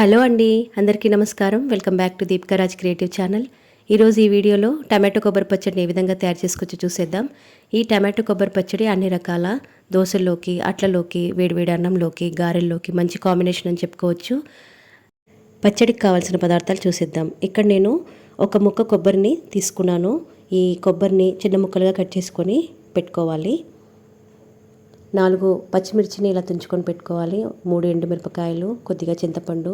Hello అండి అందరికీ నమస్కారం. Welcome back to Deepkaraj creative channel. ఈరోజు ఈ వీడియోలో టమాటో కొబ్బరి పచ్చడిని ఏ విధంగా తయారు చేసుకోవచ్చు చూసేద్దాం. ఈ టమాటో కొబ్బరి పచ్చడి అన్ని రకాల దోశల్లోకి అట్లలోకి వేడివేడి అన్నంలోకి గారెల్లోకి మంచి కాంబినేషన్ అని చెప్పుకోవచ్చు. పచ్చడికి కావాల్సిన పదార్థాలు చూసేద్దాం. ఇక్కడ నేను ఒక ముక్క కొబ్బరిని తీసుకున్నాను. ఈ కొబ్బరిని చిన్న ముక్కలుగా కట్ చేసుకొని పెట్టుకోవాలి. నాలుగు పచ్చిమిర్చిని ఇలా తుంచుకొని పెట్టుకోవాలి. మూడు ఎండుమిరపకాయలు కొద్దిగా చింతపండు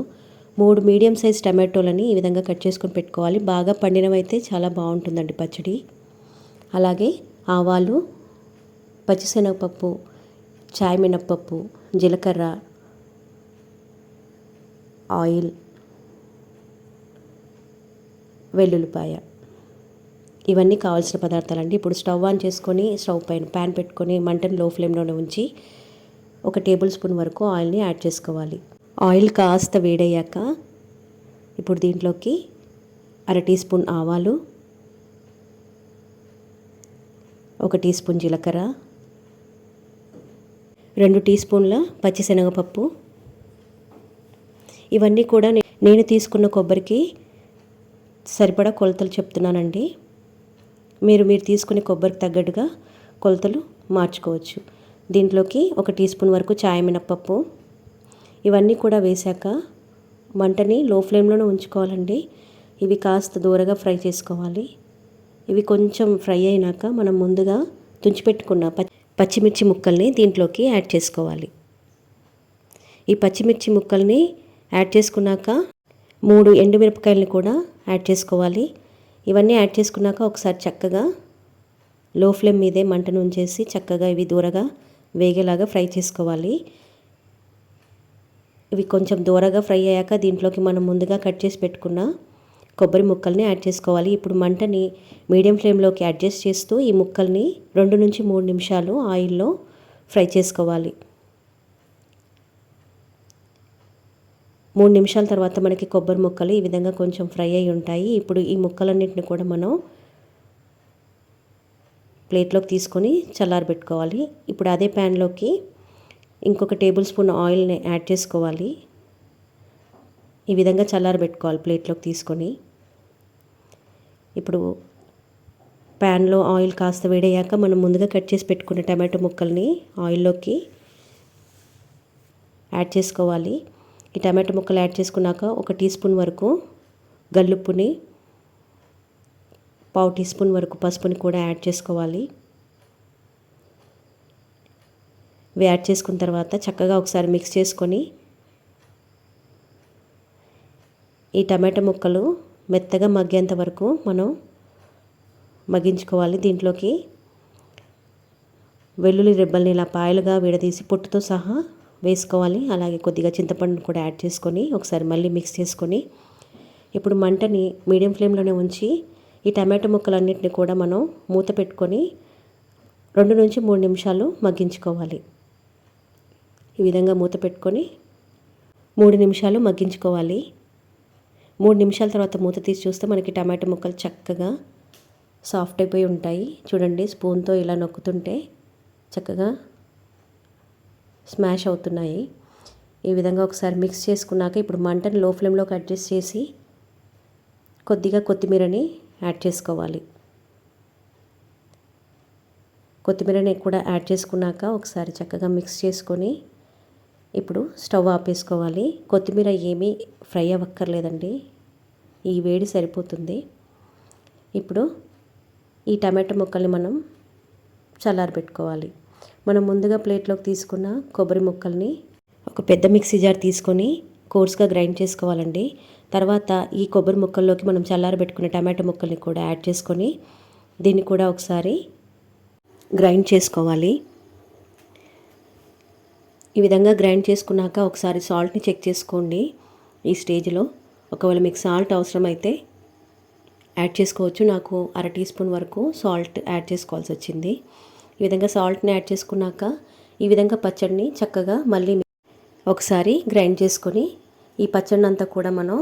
మూడు మీడియం సైజ్ టమాటోలని ఈ విధంగా కట్ చేసుకొని పెట్టుకోవాలి. బాగా పండినవైతే చాలా బాగుంటుందండి పచ్చడి. అలాగే ఆవాలు పచ్చిశనగపప్పు చాయ్ మినప్పప్పు జీలకర్ర ఆయిల్ వెల్లుల్లిపాయ. ఇవన్నీ కావాల్సిన పదార్థాలండి. ఇప్పుడు స్టవ్ ఆన్ చేసుకొని స్టవ్ పైన ప్యాన్ పెట్టుకొని మంటను లో ఫ్లేమ్లోనే ఉంచి ఒక టేబుల్ స్పూన్ వరకు ఆయిల్ని యాడ్ చేసుకోవాలి. ఆయిల్ కాస్త వేడయ్యాక ఇప్పుడు దీంట్లోకి అర టీ స్పూన్ ఆవాలు ఒక టీ స్పూన్ జీలకర్ర రెండు టీ స్పూన్ల పచ్చిశనగపప్పు. ఇవన్నీ కూడా నేను తీసుకున్న కొబ్బరికి సరిపడా కొలతలు చెప్తున్నానండి. మీరు మీరు తీసుకునే కొబ్బరికి తగ్గట్టుగా కొలతలు మార్చుకోవచ్చు. దీంట్లోకి ఒక టీ స్పూన్ వరకు చాయ మినప్పప్పు. ఇవన్నీ కూడా వేశాక మంటని లో ఫ్లేమ్లోనే ఉంచుకోవాలండి. ఇవి కాస్త దూరగా ఫ్రై చేసుకోవాలి. ఇవి కొంచెం ఫ్రై అయినాక మనం ముందుగా తుంచిపెట్టుకున్న పచ్చిమిర్చి ముక్కల్ని దీంట్లోకి యాడ్ చేసుకోవాలి. ఈ పచ్చిమిర్చి ముక్కల్ని యాడ్ చేసుకున్నాక మూడు ఎండుమిరపకాయలని కూడా యాడ్ చేసుకోవాలి. ఇవన్నీ యాడ్ చేసుకున్నాక ఒకసారి చక్కగా లో ఫ్లేమ్ మీదే మంటను ఉంచేసి చక్కగా ఇవి దూరగా వేగేలాగా ఫ్రై చేసుకోవాలి. ఇవి కొంచెం దూరగా ఫ్రై అయ్యాక దీంట్లోకి మనం ముందుగా కట్ చేసి పెట్టుకున్న కొబ్బరి ముక్కల్ని యాడ్ చేసుకోవాలి. ఇప్పుడు మంటని మీడియం ఫ్లేమ్లోకి అడ్జస్ట్ చేస్తూ ఈ ముక్కల్ని రెండు నుంచి మూడు నిమిషాలు ఆయిల్లో ఫ్రై చేసుకోవాలి. మూడు నిమిషాల తర్వాత మనకి కొబ్బరి ముక్కలు ఈ విధంగా కొంచెం ఫ్రై అయి ఉంటాయి. ఇప్పుడు ఈ ముక్కలన్నింటిని కూడా మనం ప్లేట్లోకి తీసుకొని చల్లారబెట్టుకోవాలి. ఇప్పుడు అదే ప్యాన్లోకి ఇంకొక టేబుల్ స్పూన్ ఆయిల్ని యాడ్ చేసుకోవాలి. ఈ విధంగా చల్లారబెట్టుకోవాలి ప్లేట్లోకి తీసుకొని. ఇప్పుడు ప్యాన్లో ఆయిల్ కాస్త వేడయ్యాక మనం ముందుగా కట్ చేసి పెట్టుకున్న టమాటో ముక్కల్ని ఆయిల్లోకి యాడ్ చేసుకోవాలి. ఈ టమాటో ముక్కలు యాడ్ చేసుకున్నాక ఒక టీ స్పూన్ వరకు గల్లుప్పుని పావు టీ స్పూన్ వరకు పసుపుని కూడా యాడ్ చేసుకోవాలి. ఇవి యాడ్ చేసుకున్న తర్వాత చక్కగా ఒకసారి మిక్స్ చేసుకొని ఈ టమాటా ముక్కలు మెత్తగా మగ్గేంత వరకు మనం మగ్గించుకోవాలి. దీంట్లోకి వెల్లుల్లి రెబ్బల్ని ఇలా పాయలుగా విడదీసి పొట్టుతో సహా వేసుకోవాలి. అలాగే కొద్దిగా చింతపండును కూడా యాడ్ చేసుకొని ఒకసారి మళ్ళీ మిక్స్ చేసుకొని ఇప్పుడు మంటని మీడియం ఫ్లేమ్లోనే ఉంచి ఈ టమాటో ముక్కలన్నింటినీ కూడా మనం మూత పెట్టుకొని రెండు నుంచి మూడు నిమిషాలు మగ్గించుకోవాలి. ఈ విధంగా మూత పెట్టుకొని మూడు నిమిషాలు మగ్గించుకోవాలి. మూడు నిమిషాల తర్వాత మూత తీసి చూస్తే మనకి టమాటో ముక్కలు చక్కగా సాఫ్ట్ అయిపోయి ఉంటాయి. చూడండి స్పూన్తో ఇలా నొక్కుతుంటే చక్కగా స్మాష్ అవుతున్నాయి. ఈ విధంగా ఒకసారి మిక్స్ చేసుకున్నాక ఇప్పుడు మంటను లో ఫ్లేమ్లోకి అడ్జస్ట్ చేసి కొద్దిగా కొత్తిమీరని యాడ్ చేసుకోవాలి. కొత్తిమీరని కూడా యాడ్ చేసుకున్నాక ఒకసారి చక్కగా మిక్స్ చేసుకొని ఇప్పుడు స్టవ్ ఆపేసుకోవాలి. కొత్తిమీర ఏమీ ఫ్రై అవ్వక్కర్లేదండి. ఈ వేడి సరిపోతుంది. ఇప్పుడు ఈ టమాటో ముక్కల్ని మనం చల్లారబెట్టుకోవాలి. మనం ముందుగా ప్లేట్లోకి తీసుకున్న కొబ్బరి ముక్కల్ని ఒక పెద్ద మిక్సీ జార్ తీసుకొని కోర్స్గా గ్రైండ్ చేసుకోవాలండి. తర్వాత ఈ కొబ్బరి ముక్కల్లోకి మనం చల్లారబెట్టుకున్న టమాటో ముక్కల్ని కూడా యాడ్ చేసుకొని దీన్ని కూడా ఒకసారి గ్రైండ్ చేసుకోవాలి. ఈ విధంగా గ్రైండ్ చేసుకున్నాక ఒకసారి సాల్ట్ని చెక్ చేసుకోండి. ఈ స్టేజ్లో ఒకవేళ మీకు సాల్ట్ అవసరమైతే యాడ్ చేసుకోవచ్చు. నాకు అర టీ స్పూన్ వరకు సాల్ట్ యాడ్ చేసుకోవాల్సి వచ్చింది. ఈ విధంగా సాల్ట్ని యాడ్ చేసుకున్నాక ఈ విధంగా పచ్చడిని చక్కగా మళ్ళీ ఒకసారి గ్రైండ్ చేసుకొని ఈ పచ్చడిని అంతా కూడా మనం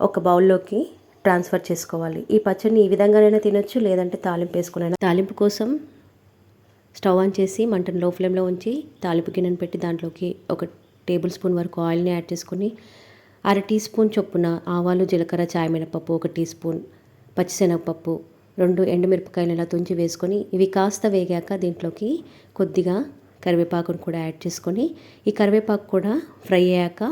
ఒక బౌల్లోకి ట్రాన్స్ఫర్ చేసుకోవాలి. ఈ పచ్చడిని ఈ విధంగానైనా తినొచ్చు లేదంటే తాలింపు వేసుకునైనా. తాలింపు కోసం స్టవ్ ఆన్ చేసి మంటను లో ఫ్లేమ్లో ఉంచి తాలింపు గిన్నెను పెట్టి దాంట్లోకి ఒక టేబుల్ స్పూన్ వరకు ఆయిల్ని యాడ్ చేసుకొని అర టీ స్పూన్ చొప్పున ఆవాలు జీలకర్ర చాయ్ మినపప్పు ఒక టీ స్పూన్ పచ్చిశనగపప్పు రెండు ఎండుమిరపకాయలు ఇలా తుంచి వేసుకొని ఇవి కాస్త వేగాక దీంట్లోకి కొద్దిగా కరివేపాకును కూడా యాడ్ చేసుకొని ఈ కరివేపాకు కూడా ఫ్రై అయ్యాక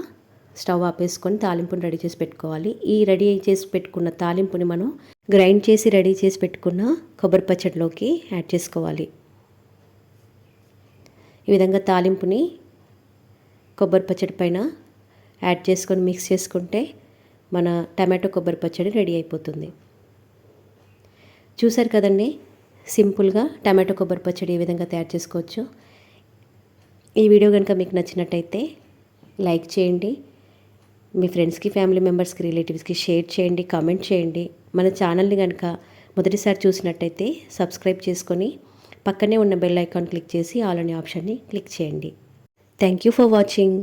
స్టవ్ ఆపేసుకొని తాలింపుని రెడీ చేసి పెట్టుకోవాలి. ఈ రెడీ చేసి పెట్టుకున్న తాలింపుని మనం గ్రైండ్ చేసి రెడీ చేసి పెట్టుకున్న కొబ్బరి పచ్చడిలోకి యాడ్ చేసుకోవాలి. ఈ విధంగా తాలింపుని కొబ్బరి పచ్చడి పైన యాడ్ చేసుకొని మిక్స్ చేసుకుంటే మన టమాటో కొబ్బరి పచ్చడి రెడీ అయిపోతుంది. చూసారు కదండి? సింపుల్గా టమాటో కొబ్బరి పచ్చడి ఏ విధంగా తయారు చేసుకోవచ్చు. ఈ వీడియో కనుక మీకు నచ్చినట్టయితే లైక్ చేయండి. మీ ఫ్రెండ్స్కి ఫ్యామిలీ మెంబర్స్కి రిలేటివ్స్కి షేర్ చేయండి కామెంట్ చేయండి. మన ఛానల్ని కనుక మొదటిసారి చూసినట్టయితే సబ్స్క్రైబ్ చేసుకొని పక్కనే ఉన్న బెల్ ఐకాన్ క్లిక్ చేసి ఆల్ అనే ఆప్షన్ని క్లిక్ చేయండి. Thank you for watching.